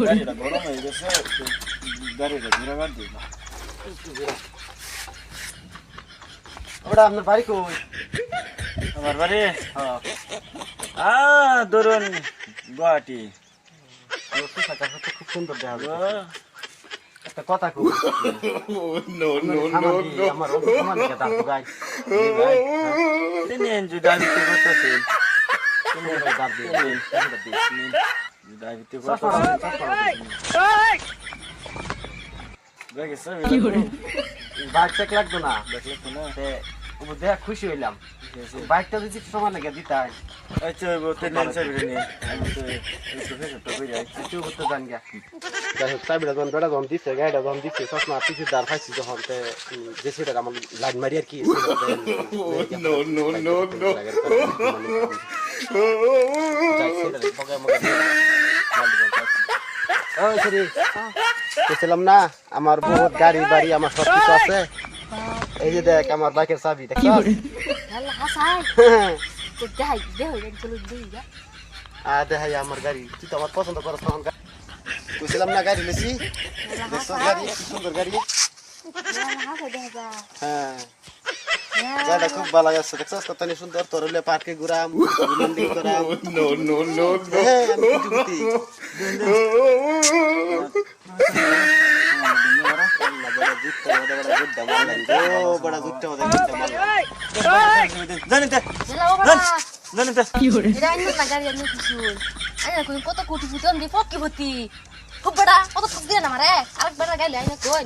গাড়িটা গরম হয়ে গেছে একটু গাড়িটা ঘুরাবার দিই না ওটা আপনার বাড়ি কই আমার বাড়ি আ ধরুন গুয়াহাটি আমার পোশাক আশাক তো খুব সুন্দর দেখা যায় ও, একটা কথা কই no, no, আমার no, কি- no. আমার আমার দিকে দাঁড় ভাই তিনি যদি আবিতে করতেছে তুমি দাঁড় দিয়ে বাইক লাগতো না না দেখা খুশি হইলাম বাইকটা যদি সময় লাগে দিতাই আচ্ছা চাবিটা যখন বেড়া যখন দিচ্ছে গাড়িটা যখন দিচ্ছে চশমা পিছু দাঁড় খাইছি যখন যে আমার লাইন মারি আর কি no, no, no, no. বলছিলাম না আমার বহুত গাড়ি বাড়ি আমার সব কিছু আছে। এই যে দেখ আমার বাইকের চাবি দেখ আর দেখাই আমার গাড়ি। তুই তো আমার পছন্দ করছ তখন বলছিলাম না গাড়ি Hasan, গাড়ি সুন্দর গাড়ি। হ্যাঁ। গাড়িটা খুব ভালো লাগছে দেখছস কত সুন্দর তোর হলে পার্কে ঘুরাম মন্দির ঘুরাম। আমি না কিছু আইন কোন কত কোটি ফুটন দি ফকি ভতি খুব বড় কত ঠক না মারে আরেক বড় গাইলে আইন কোন